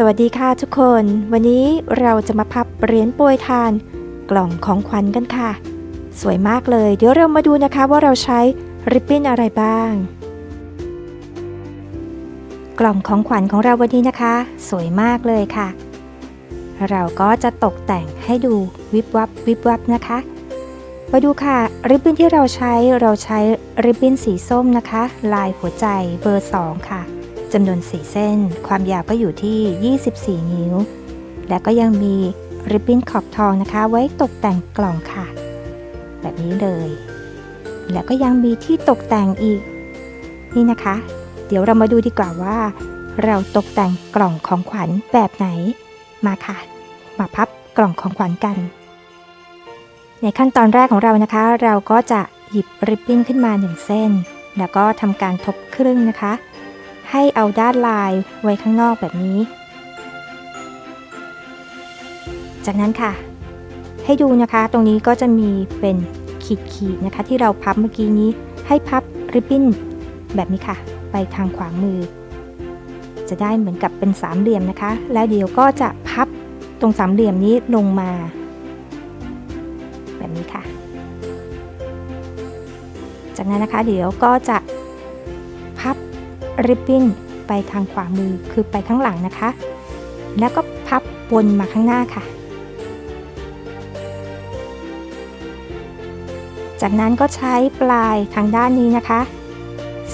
สวัสดีค่ะทุกคน วันนี้เราจะมาพับเหรียญปรยทาน กล่องของขวัญกันค่ะ สวยมากเลย เดี๋ยวเรามาดูนะคะว่าเราใช้ริบบิ้นอะไรบ้าง กล่องของขวัญของเราวันนี้นะคะ สวยมากเลยค่ะ เราก็จะตกแต่งให้ดูวิบวับวิบวับนะคะ มาดูค่ะ ริบบิ้นที่เราใช้เราใช้ริบบิ้นสีส้มนะคะ ลายหัวใจเบอร์ 2 ค่ะ จำนวน 4 เส้น ความยาวก็อยู่ที่ 24 นิ้ว และก็ยังมีริบบิ้นขอบทองนะคะ ไว้ตกแต่งกล่องค่ะ แบบนี้เลย แล้วก็ยังมีที่ตกแต่งอีก นี่นะคะ เดี๋ยวเรามาดูดีกว่าว่า เราตกแต่งกล่องของขวัญแบบไหน มาค่ะ มาพับกล่องของขวัญกัน ในขั้นตอนแรกของเรานะคะ เราก็จะหยิบริบบิ้นขึ้นมา 1 เส้น แล้วก็ทำการทบครึ่งนะคะ ให้เอาด้านลายไว้ข้างนอกแบบนี้ จากนั้นค่ะ ให้ดูนะคะตรงนี้ก็จะมีเป็นขีดๆนะคะ ที่เราพับเมื่อกี้นี้ ให้พับริบบิ้นแบบนี้ค่ะ ไปทางขวามือ จะได้เหมือนกับเป็นสามเหลี่ยมนะคะ แล้วเดี๋ยวก็จะพับตรงสามเหลี่ยมนี้ลงมา แบบนี้ค่ะ จากนั้นนะคะเดี๋ยวก็จะ ริบบิ้นไปทางขวามือคือไปข้างหลังนะคะ แล้วก็พับวนมาข้างหน้าค่ะ จากนั้นก็ใช้ปลายทางด้านนี้นะคะ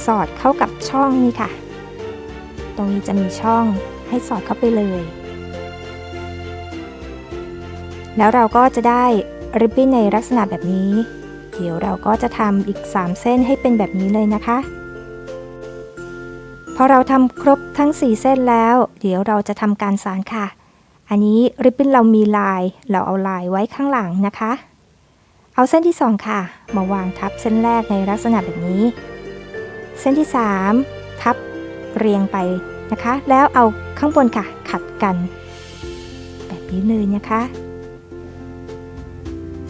สอดเข้ากับช่องนี้ค่ะ ตรงนี้จะมีช่องให้สอดเข้าไปเลย แล้วเราก็จะได้ริบบิ้นในลักษณะแบบนี้ เดี๋ยวเราก็จะทำอีก 3 เส้นให้เป็นแบบนี้เลยนะคะ อเราทำครบทั้ง 4 เส้นแล้ว เดี๋ยวเราจะทำการสานค่ะ อันนี้ริบบิ้นเรามีลาย เราเอาลายไว้ข้างหลังนะคะ เอาเส้นที่ 2 ค่ะ มาวางทับเส้นแรกในลักษณะแบบนี้ เส้นที่ 3 ทับเรียงไปนะคะ แล้วเอาข้างบนค่ะ ขัดกัน แบบนี้เลยนะคะ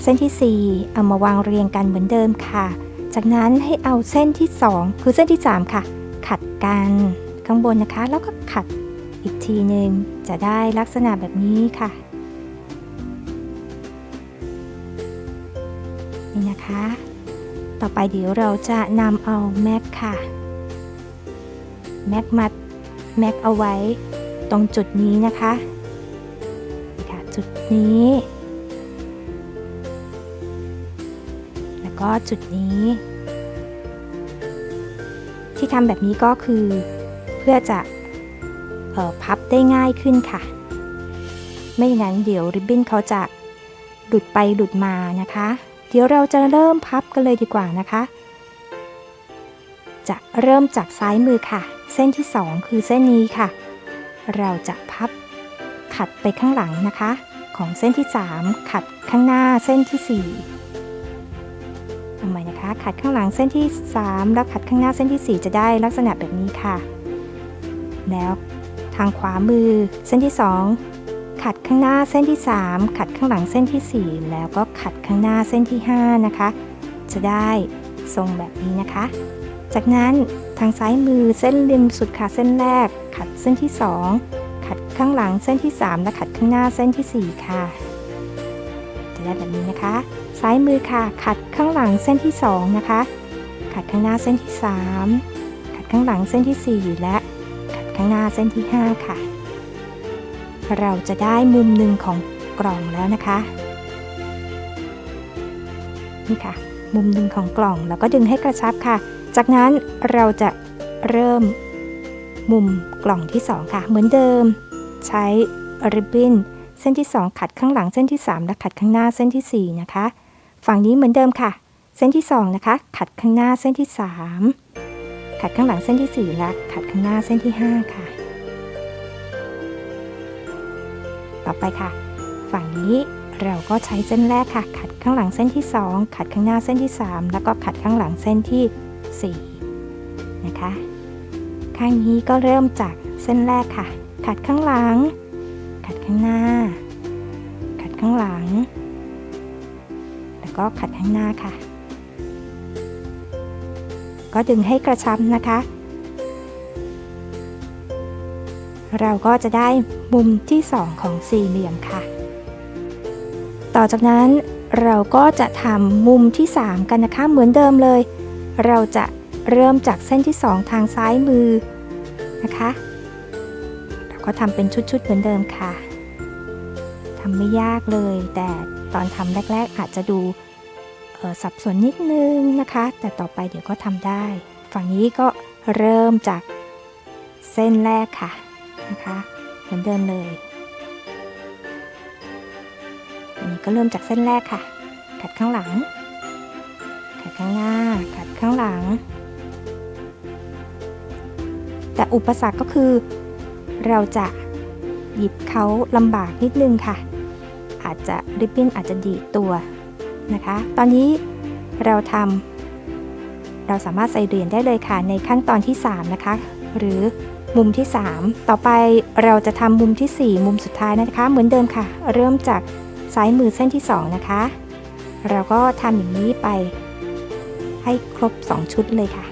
เส้นที่ 4 เอามาวางเรียงกันเหมือนเดิมค่ะ จากนั้นให้เอาเส้นที่ 2 คือเส้นที่ 3 ค่ะ กันข้างบนนะคะ แล้วก็ขัดอีกทีหนึ่งจะได้ลักษณะแบบนี้ค่ะ นี่นะคะ ต่อไปเดี๋ยวเราจะนำเอาแม็กค่ะ แม็กมัดแม็กเอาไว้ตรงจุดนี้นะคะค่ะจุดนี้ แล้วก็จุดนี้ ทำแบบนี้ก็คือ เพื่อจะออพับได้ง่ายขึ้นค่ะ ไม่อย่างนั้นเดี๋ยวริบบิ้นเขาจะหลุดไปหลุดมานะคะ เดี๋ยวเราจะเริ่มพับกันเลยดีกว่านะคะ จะเริ่มจากซ้ายมือค่ะ เส้นที่ 2 คือเส้นนี้ค่ะ เราจะพับขัดไปข้างหลังนะคะ ของเส้นที่ 3 ขัดข้างหน้าเส้นที่ 4 ทำไมนะคะ ขัดข้างหลังเส้นที่ 3 แล้วขัดข้างหน้าเส้นที่ 4 จะได้ลักษณะแบบนี้ค่ะ แล้วทางขวามือเส้นที่ 2 ขัดข้างหน้าเส้นที่ 3 ขัดข้างหลังเส้นที่ 4 แล้วก็ขัดข้างหน้าเส้นที่ 5 นะคะ จะได้ทรงแบบนี้นะคะ จากนั้นทางซ้ายมือเส้นริมสุดค่ะเส้นแรก ขัดเส้นที่ 2 ขัดข้างหลังเส้นที่ 3 และขัดข้างหน้าเส้นที่ 4 ค่ะ จะได้แบบนี้นะคะ ซ้ายมือค่ะ ขัดข้างหลังเส้นที่ 2 นะคะ ขัดข้างหน้าเส้นที่ 3 ขัดข้างหลังเส้นที่ 4 และขัดข้างหน้าเส้นที่ 5 ค่ะ เราจะได้มุมหนึ่งของกล่องแล้วนะคะนี่ค่ะ มุมหนึ่งของกล่องแล้วก็ดึงให้กระชับค่ะ จากนั้นเราจะเริ่มมุมกล่องที่ 2 ค่ะ เหมือนเดิม ใช้ริบบิ้นเส้นที่ 2 ขัดข้างหลังเส้นที่ 3 และขัดข้างหน้าเส้นที่ 4 นะคะ ฝั่งนี้เหมือนเดิมค่ะ เส้นที่ 2 นะคะ ขัดข้างหน้าเส้นที่ 3 ขัดข้างหลังเส้นที่ 4 และขัดข้างหน้าเส้นที่ 5 ค่ะ ต่อไปค่ะ ฝั่งนี้เราก็ใช้เส้นแรกค่ะ ขัดข้างหลังเส้นที่ 2 ขัดข้างหน้าเส้นที่ 3 แล้วก็ขัดข้างหลังเส้นที่ 4 นะคะ ข้างนี้ก็เริ่มจากเส้นแรกค่ะ ขัดข้างหลัง ขัดข้างหน้า ขัดข้างหลังแล้ว ก็ขัดข้างหน้าค่ะ ก็ดึงให้กระชับนะคะ เราก็จะได้มุมที่ 2 ของสี่เหลี่ยมค่ะ ต่อจากนั้นเราก็จะทำมุมที่ 3 กันนะคะเหมือนเดิมเลย เราจะเริ่มจากเส้นที่ 2 ทางซ้ายมือนะคะ เราก็ทำเป็นชุดๆเหมือนเดิมค่ะทำไม่ยากเลย แต่ตอนทำแรก ๆ อาจจะดู สับสนนิดนึงนะคะ แต่ต่อไปเดี๋ยวก็ทำได้ ฝั่งนี้ก็เริ่มจากเส้นแรกค่ะนะคะเหมือนเดิมเลย อันนี้ก็เริ่มจากเส้นแรกค่ะ ขัดข้างหลัง ขัดข้างหน้า ขัดข้างหลัง แต่อุปสรรคก็คือ เราจะหยิบเขาลำบากนิดนึงค่ะ อาจจะริบบิ้นอาจจะดีตัว นะคะ ตอนนี้เราทำเราสามารถใส่เหรียญได้เลยค่ะในขั้นตอนที่ 3 นะคะ หรือมุมที่ 3 ต่อไปเราจะทำมุมทีสี่ 4 มุมสุดท้ายนะคะ เหมือนเดิมค่ะ เริ่มจากซ้ายมือเส้นที่ 2 นะคะ เราก็ทำอย่างนี้ไปให้ครบ 2 ชุดเลยค่ะ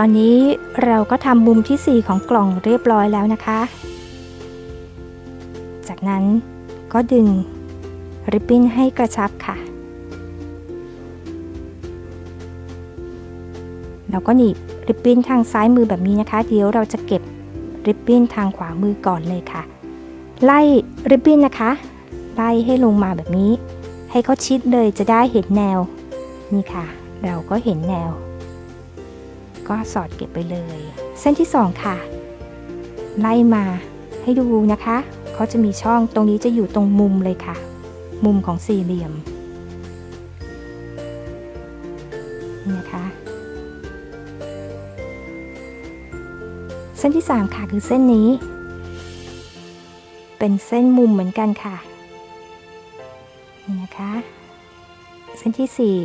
ตอนนี้เราก็ทำมุมที่ 4 ของกล่องเรียบร้อยแล้วนะคะ จากนั้นก็ดึงริบบิ้นให้กระชับค่ะ เราก็หนีบริบบิ้นทางซ้ายมือแบบนี้นะคะ เดี๋ยวเราจะเก็บริบบิ้นทางขวามือก่อนเลยค่ะ ไล่ริบบิ้นนะคะ ไล่ให้ลงมาแบบนี้ ให้เขาชิดเลยจะได้เห็นแนว นี่ค่ะ เราก็เห็นแนว ก็สอดเก็บไปเลย เส้นที่ 2 ค่ะ ไล่มาให้ดูนะคะเขาจะมีช่องตรงนี้จะอยู่ตรงมุมเลยค่ะ มุมของสี่เหลี่ยมนี่นะคะเส้นที่ 3 ค่ะคือเส้นนี้ เป็นเส้นมุมเหมือนกันค่ะนี่นะคะ เส้นที่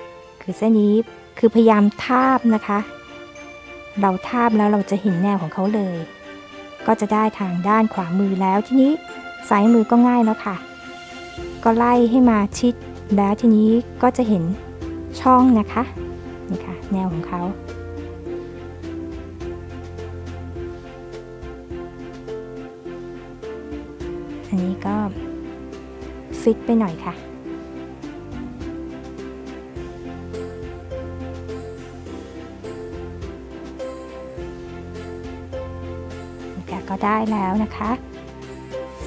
4 คือเส้นนี้คือพยายามทาบนะคะ เราทาบแล้วเราจะเห็นแนวของเขาเลย ก็จะได้ทางด้านขวามือแล้วทีนี้ซ้ายมือก็ง่ายแล้วค่ะ ก็ไล่ให้มาชิดแล้วทีนี้ก็จะเห็นช่องนะคะนี่ค่ะแนวของเขาอันนี้ก็ฟิตไปหน่อยค่ะ ก็ได้แล้วนะคะ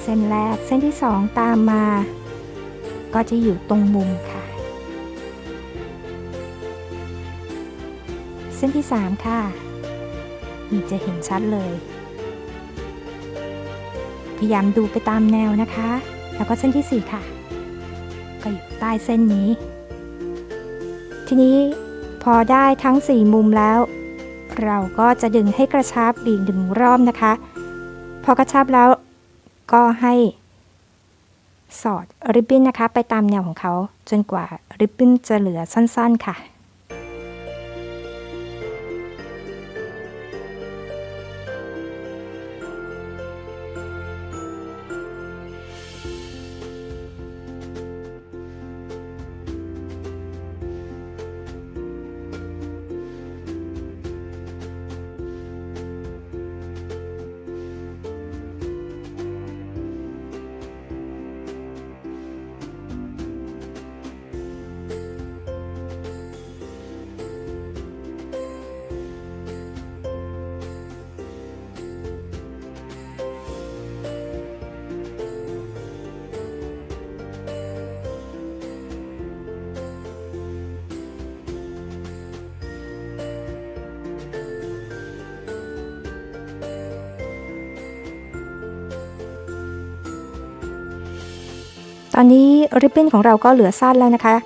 เส้นแรกเส้นที่สองตามมา ก็จะอยู่ตรงมุมค่ะ เส้นที่สามค่ะนี่จะเห็นชัดเลย พยายามดูไปตามแนวนะคะ แล้วก็เส้นที่สี่ค่ะ ก็อยู่ใต้เส้นนี้ ทีนี้พอได้ทั้ง 4 มุมแล้ว เราก็จะดึงให้กระชับอีกหนึ่งรอบนะคะ พอกระชับแล้วก็ให้สอดริบบิ้นนะคะ ไปตามแนวของเขาจนกว่าริบบิ้นจะเหลือสั้นๆค่ะ อนนี้ริบบิ้นของเราก็เหลือสั้นแล้วนะคะ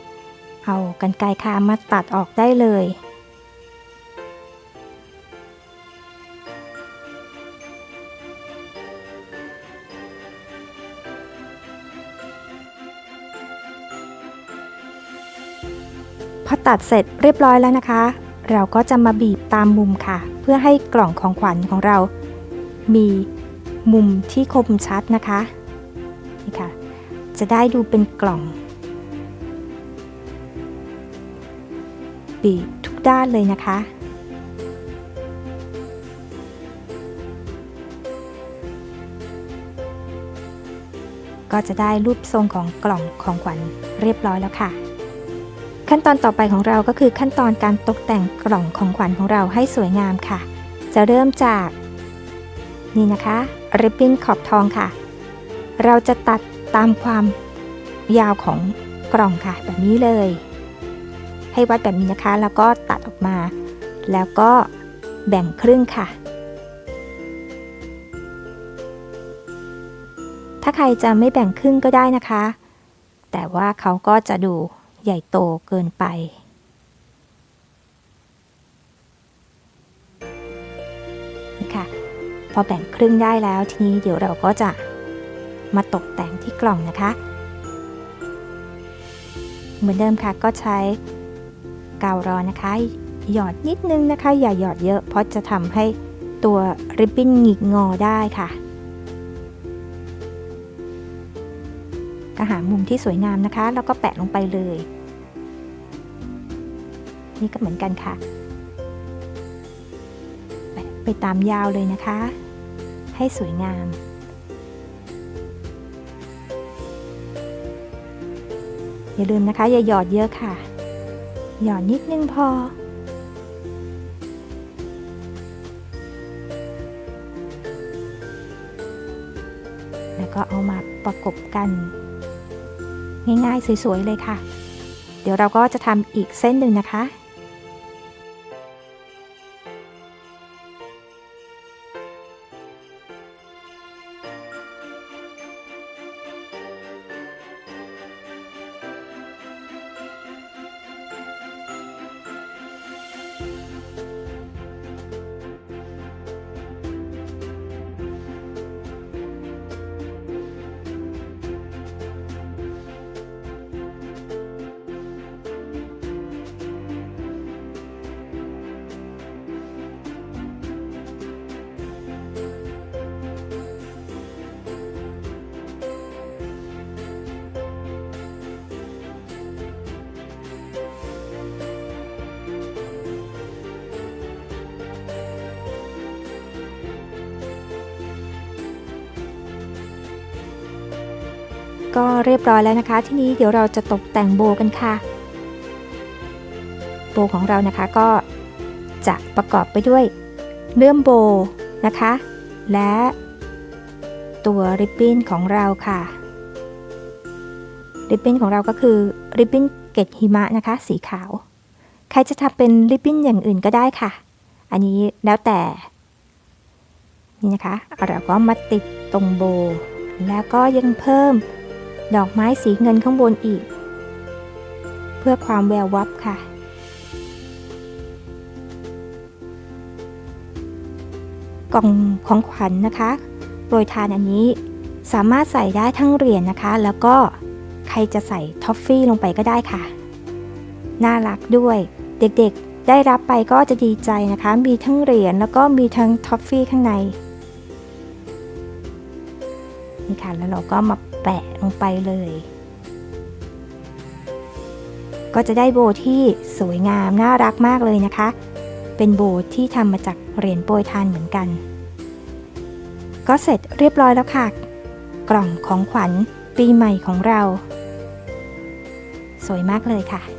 เอากันไกรค่ะมาตัดออกได้เลย พอตัดเสร็จเรียบร้อยแล้วนะคะ เราก็จะมาบีบตามมุมค่ะ เพื่อให้กล่องของขวัญของเรา มีมุมที่คมชัดนะคะ จะได้ดูเป็นกล่อง บีบทุกด้านเลยนะคะ ก็จะได้รูปทรงของกล่องของขวัญเรียบร้อยแล้วค่ะ ขั้นตอนต่อไปของเราก็คือขั้นตอนการตกแต่งกล่องของขวัญของเราให้สวยงามค่ะ จะเริ่มจาก นี่นะคะริบบิ้นขอบทองค่ะ เราจะตัด ตามความยาวของกล่องค่ะ แบบนี้เลย ให้วัดแบบนี้นะคะ แล้วก็ตัดออกมา แล้วก็แบ่งครึ่งค่ะ ถ้าใครจะไม่แบ่งครึ่งก็ได้นะคะ แต่ว่าเขาก็จะดูใหญ่โตเกินไปนี่ค่ะ พอแบ่งครึ่งได้แล้วทีนี้เดี๋ยวเราก็จะ มาตกแต่งที่กล่องนะคะ เหมือนเดิมค่ะก็ใช้กาวร้อนนะคะ หยอดนิดนึงนะคะ อย่าหยอดเยอะเพราะจะทำให้ตัวริบบิ้นหงิกงอได้ค่ะก็หามุมที่สวยงามนะคะ แล้วก็แปะลงไปเลย นี่ก็เหมือนกันค่ะแปะไปตามยาวเลยนะคะ ให้สวยงาม อย่าลืมนะคะ อย่าหยอดเยอะค่ะ หยอดนิดนึงพอ แล้วก็เอามาประกบกัน ง่ายๆ สวย ๆ เลยค่ะ เดี๋ยวเราก็จะทำอีกเส้นหนึ่งนะคะ ก็เรียบร้อยแล้วนะคะ ทีนี้เดี๋ยวเราจะตกแต่งโบกันค่ะ โบของเรานะคะก็จะประกอบไปด้วยเลื่อมโบนะคะ และตัวริบบิ้นของเราค่ะ ริบบิ้นของเราก็คือริบบิ้นเกล็ดหิมะนะคะ สีขาว ใครจะทำเป็นริบบิ้นอย่างอื่นก็ได้ค่ะ อันนี้แล้วแต่ นี่นะคะเราก็มาติดตรงโบ แล้วก็ยังเพิ่ม ดอกไม้สีเงินข้างบนอีก เพื่อความแวววับค่ะ กล่องของขวัญนนะคะ โปรยทานอันนี้สามารถใส่ได้ทั้งเหรียญนนะคะ แล้วก็ใครจะใส่ท็อฟฟี่ลงไปก็ได้ค่ะ น่ารักด้วย เด็กๆได้รับไปก็จะดีใจนะคะ มีทั้งเหรียญแล้วก็มีทั้งท็อฟฟี่ข้างในนี่ค่ะแล้วเราก็มา แปะลงไปเลย ก็จะได้โบที่สวยงามน่ารักมากเลยนะคะ เป็นโบที่ทำมาจากเหรียญโปรยทานเหมือนกัน ก็เสร็จเรียบร้อยแล้วค่ะ กล่องของขวัญปีใหม่ของเรา สวยมากเลยค่ะ